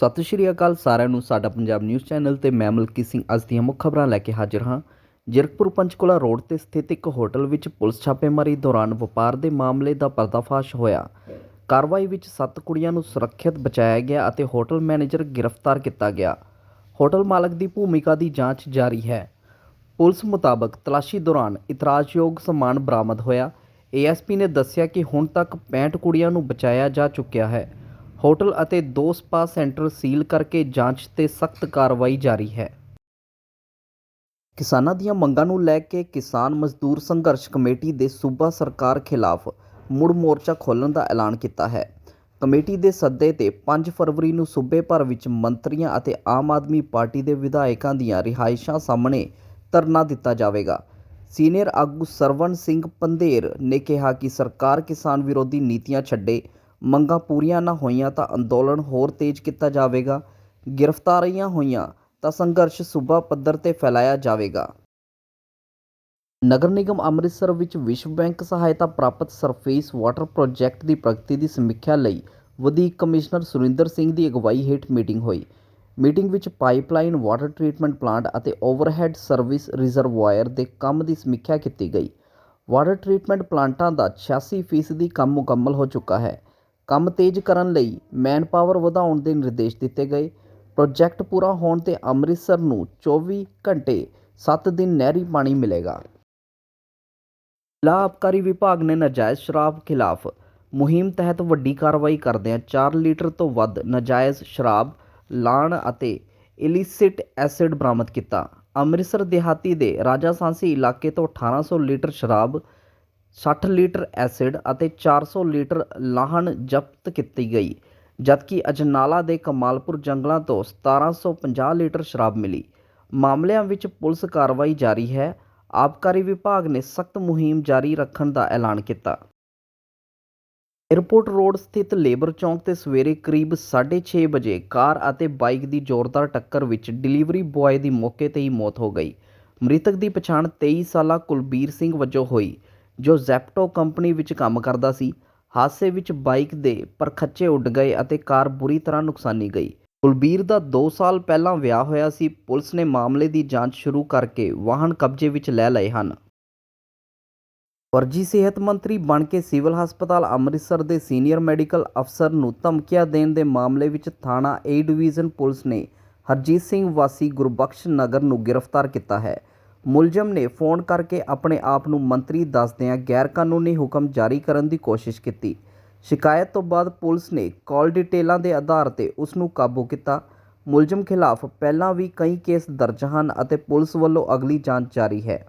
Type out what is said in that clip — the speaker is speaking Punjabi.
ਸਤਿ ਸ਼੍ਰੀ ਅਕਾਲ ਸਾਰਿਆਂ ਨੂੰ, ਸਾਡਾ ਪੰਜਾਬ ਨਿਊਜ਼ ਚੈਨਲ ਤੇ ਮੈਂ ਮਲਕੀ ਸਿੰਘ ਅੱਜ ਦੀਆਂ ਮੁੱਖ ਖਬਰਾਂ ਲੈ ਕੇ ਹਾਜ਼ਰ ਹਾਂ। ਜ਼ੀਰਕਪੁਰ ਪੰਚਕੂਲਾ ਰੋਡ ਤੇ ਸਥਿਤ ਇੱਕ ਹੋਟਲ ਵਿੱਚ ਪੁਲਿਸ ਛਾਪੇਮਾਰੀ ਦੌਰਾਨ ਵਪਾਰ ਦੇ ਮਾਮਲੇ ਦਾ ਪਰਦਾਫਾਸ਼ ਹੋਇਆ। ਕਾਰਵਾਈ ਵਿੱਚ ਸੱਤ ਕੁੜੀਆਂ ਨੂੰ ਸੁਰੱਖਿਅਤ ਬਚਾਇਆ ਗਿਆ ਅਤੇ ਹੋਟਲ ਮੈਨੇਜਰ ਗ੍ਰਿਫਤਾਰ ਕੀਤਾ ਗਿਆ। ਹੋਟਲ ਮਾਲਕ ਦੀ ਭੂਮਿਕਾ ਦੀ ਜਾਂਚ ਜਾਰੀ ਹੈ। ਪੁਲਿਸ ਮੁਤਾਬਕ ਤਲਾਸ਼ੀ ਦੌਰਾਨ ਇਤਰਾਜ਼ਯੋਗ ਸਮਾਨ ਬਰਾਮਦ ਹੋਇਆ। ਏਐਸਪੀ ਨੇ ਦੱਸਿਆ ਕਿ ਹੁਣ ਤੱਕ 65 ਕੁੜੀਆਂ ਨੂੰ ਬਚਾਇਆ ਜਾ ਚੁੱਕਿਆ ਹੈ। ਹੋਟਲ ਅਤੇ ਦੋ ਸਪਾ ਸੈਂਟਰ ਸੀਲ ਕਰਕੇ ਜਾਂਚ ਤੇ ਸਖਤ ਕਾਰਵਾਈ ਜਾਰੀ ਹੈ। ਕਿਸਾਨਾਂ ਦੀਆਂ ਮੰਗਾਂ ਨੂੰ ਲੈ ਕੇ ਕਿਸਾਨ ਮਜ਼ਦੂਰ ਸੰਘਰਸ਼ ਕਮੇਟੀ ਦੇ ਸੂਬਾ ਸਰਕਾਰ ਖਿਲਾਫ ਮੁੜ ਮੋਰਚਾ ਖੋਲ੍ਹਣ ਦਾ ਐਲਾਨ ਕੀਤਾ ਹੈ। ਕਮੇਟੀ ਦੇ ਸੱਦੇ ਤੇ 5 ਫਰਵਰੀ ਨੂੰ ਸੂਬੇ ਭਰ ਵਿੱਚ ਮੰਤਰੀਆਂ ਅਤੇ ਆਮ ਆਦਮੀ ਪਾਰਟੀ ਦੇ ਵਿਧਾਇਕਾਂ ਦੀਆਂ ਰਿਹਾਇਸ਼ਾਂ ਸਾਹਮਣੇ ਧਰਨਾ ਦਿੱਤਾ ਜਾਵੇਗਾ। ਸੀਨੀਅਰ ਆਗੂ ਸਰਵਣ ਸਿੰਘ ਪੰਧੇਰ ਨੇ ਕਿਹਾ ਕਿ ਸਰਕਾਰ ਕਿਸਾਨ ਵਿਰੋਧੀ ਨੀਤੀਆਂ ਛੱਡੇ ਮੰਗਾਂ ਪੂਰੀਆਂ ਨਾ ਹੋਈਆਂ ਤਾਂ ਅੰਦੋਲਨ ਹੋਰ ਤੇਜ਼ ਕੀਤਾ ਜਾਵੇਗਾ। ਗ੍ਰਿਫਤਾਰੀਆਂ ਹੋਈਆਂ ਤਾਂ ਸੰਘਰਸ਼ ਸੂਬਾ ਪੱਧਰ ਤੇ ਫੈਲਾਇਆ ਜਾਵੇਗਾ। ਨਗਰ ਨਿਗਮ ਅੰਮ੍ਰਿਤਸਰ ਵਿੱਚ ਵਿਸ਼ਵ ਬੈਂਕ ਸਹਾਇਤਾ ਪ੍ਰਾਪਤ ਸਰਫੇਸ ਵਾਟਰ ਪ੍ਰੋਜੈਕਟ ਦੀ ਪ੍ਰਗਤੀ ਦੀ ਸਮੀਖਿਆ ਲਈ ਵਧੀਕ ਕਮਿਸ਼ਨਰ ਸੁਰਿੰਦਰ ਸਿੰਘ ਦੀ ਅਗਵਾਈ ਹੇਠ ਮੀਟਿੰਗ ਹੋਈ। ਮੀਟਿੰਗ ਵਿੱਚ ਪਾਈਪਲਾਈਨ, ਵਾਟਰ ਟ੍ਰੀਟਮੈਂਟ ਪਲਾਂਟ ਅਤੇ ਓਵਰਹੈੱਡ ਸਰਵਿਸ ਰਿਜ਼ਰਵਾਇਰ ਦੇ ਕੰਮ ਦੀ ਸਮੀਖਿਆ ਕੀਤੀ ਗਈ। ਵਾਟਰ ਟ੍ਰੀਟਮੈਂਟ ਪਲਾਂਟਾਂ ਦਾ 86% ਕੰਮ ਮੁਕੰਮਲ ਹੋ ਚੁੱਕਾ ਹੈ। ਕੰਮ ਤੇਜ਼ ਕਰਨ ਲਈ ਮੈਨ ਪਾਵਰ ਵਧਾਉਣ ਦੇ ਨਿਰਦੇਸ਼ ਦਿੱਤੇ ਗਏ। ਪ੍ਰੋਜੈਕਟ ਪੂਰਾ ਹੋਣ ਤੇ ਅੰਮ੍ਰਿਤਸਰ ਨੂੰ 24 ਘੰਟੇ ਸੱਤ ਦਿਨ ਨਹਿਰੀ ਪਾਣੀ ਮਿਲੇਗਾ। ਜ਼ਿਲ੍ਹਾ ਆਬਕਾਰੀ ਵਿਭਾਗ ਨੇ ਨਾਜਾਇਜ਼ ਸ਼ਰਾਬ ਖਿਲਾਫ ਮੁਹਿੰਮ ਤਹਿਤ ਵੱਡੀ ਕਾਰਵਾਈ ਕਰਦਿਆਂ 4 ਲੀਟਰ ਤੋਂ ਵੱਧ ਨਾਜਾਇਜ਼ ਸ਼ਰਾਬ, ਲਾਣ ਅਤੇ ਇਲਿਸਿਟ ਐਸਿਡ ਬਰਾਮਦ ਕੀਤਾ। ਅੰਮ੍ਰਿਤਸਰ ਦਿਹਾਤੀ ਦੇ ਰਾਜਾ ਸਾਂਸੀ ਇਲਾਕੇ ਤੋਂ 1800 ਲੀਟਰ ਸ਼ਰਾਬ 60 ਲੀਟਰ ਐਸਿਡ ਅਤੇ 400 ਲੀਟਰ ਲਾਹਣ ਜ਼ਬਤ ਕੀਤੀ ਗਈ, ਜਦਕਿ ਅਜਨਾਲਾ ਦੇ ਕਮਾਲਪੁਰ ਜੰਗਲਾਂ ਤੋਂ 1750 ਲੀਟਰ ਸ਼ਰਾਬ ਮਿਲੀ। ਮਾਮਲਿਆਂ ਵਿੱਚ ਪੁਲਿਸ ਕਾਰਵਾਈ ਜਾਰੀ ਹੈ। ਆਬਕਾਰੀ ਵਿਭਾਗ ਨੇ ਸਖਤ ਮੁਹਿੰਮ ਜਾਰੀ ਰੱਖਣ ਦਾ ਐਲਾਨ ਕੀਤਾ। ਏਅਰਪੋਰਟ ਰੋਡ ਸਥਿਤ ਲੇਬਰ ਚੌਂਕ ਤੇ ਸਵੇਰੇ ਕਰੀਬ 6:30 ਵਜੇ ਕਾਰ ਅਤੇ ਬਾਈਕ ਦੀ ਜ਼ੋਰਦਾਰ ਟੱਕਰ ਵਿੱਚ ਡਿਲੀਵਰੀ ਬੁਆਏ ਦੀ ਮੌਕੇ ਤੇ ਹੀ ਮੌਤ ਹੋ ਗਈ। ਮ੍ਰਿਤਕ ਦੀ ਪਛਾਣ 23 ਸਾਲਾ ਕੁਲਬੀਰ ਸਿੰਘ ਵਜੋਂ ਹੋਈ। ਜੋ ਜ਼ੈਪਟੋ ਕੰਪਨੀ ਵਿੱਚ ਕੰਮ ਕਰਦਾ ਸੀ, ਹਾਦਸੇ ਵਿੱਚ ਬਾਈਕ ਦੇ ਪਰਖੱਚੇ ਉੱਡ ਗਏ ਅਤੇ ਕਾਰ ਬੁਰੀ ਤਰ੍ਹਾਂ ਨੁਕਸਾਨੀ ਗਈ। ਕੁਲਬੀਰ ਦਾ 2 ਸਾਲ ਪਹਿਲਾਂ ਵਿਆਹ ਹੋਇਆ ਸੀ, ਪੁਲਿਸ ਨੇ ਮਾਮਲੇ ਦੀ ਜਾਂਚ ਸ਼ੁਰੂ ਕਰਕੇ ਵਾਹਨ ਕਬਜ਼ੇ ਵਿੱਚ ਲੈ ਲਏ ਹਨ। ਫਰਜੀ ਸਿਹਤ ਮੰਤਰੀ ਬਣ ਕੇ ਸਿਵਲ ਹਸਪਤਾਲ ਅੰਮ੍ਰਿਤਸਰ ਦੇ ਸੀਨੀਅਰ ਮੈਡੀਕਲ ਅਫਸਰ ਨੂੰ ਧਮਕੀਆਂ ਦੇਣ ਦੇ ਮਾਮਲੇ ਵਿੱਚ ਥਾਣਾ ਏ ਡਿਵੀਜ਼ਨ ਪੁਲਿਸ ਨੇ ਹਰਜੀਤ ਸਿੰਘ ਵਾਸੀ ਗੁਰਬਖਸ਼ ਨਗਰ ਨੂੰ ਗ੍ਰਿਫਤਾਰ ਕੀਤਾ ਹੈ। ਮੁਲਜ਼ਮ ਨੇ ਫੋਨ ਕਰਕੇ ਆਪਣੇ ਆਪ ਨੂੰ ਮੰਤਰੀ ਦੱਸਦਿਆਂ ਗੈਰਕਾਨੂੰਨੀ ਹੁਕਮ ਜਾਰੀ ਕਰਨ ਦੀ ਕੋਸ਼ਿਸ਼ ਕੀਤੀ। ਸ਼ਿਕਾਇਤ ਤੋਂ ਬਾਅਦ ਪੁਲਿਸ ਨੇ ਕਾਲ ਡਿਟੇਲਾਂ ਦੇ ਆਧਾਰ ਤੇ ਉਸ ਨੂੰ ਕਾਬੂ ਕੀਤਾ। ਮੁਲਜ਼ਮ ਖਿਲਾਫ ਪਹਿਲਾਂ ਵੀ ਕਈ ਕੇਸ ਦਰਜ ਹਨ ਅਤੇ ਪੁਲਿਸ ਵੱਲੋਂ ਅਗਲੀ ਜਾਂਚ ਜਾਰੀ ਹੈ।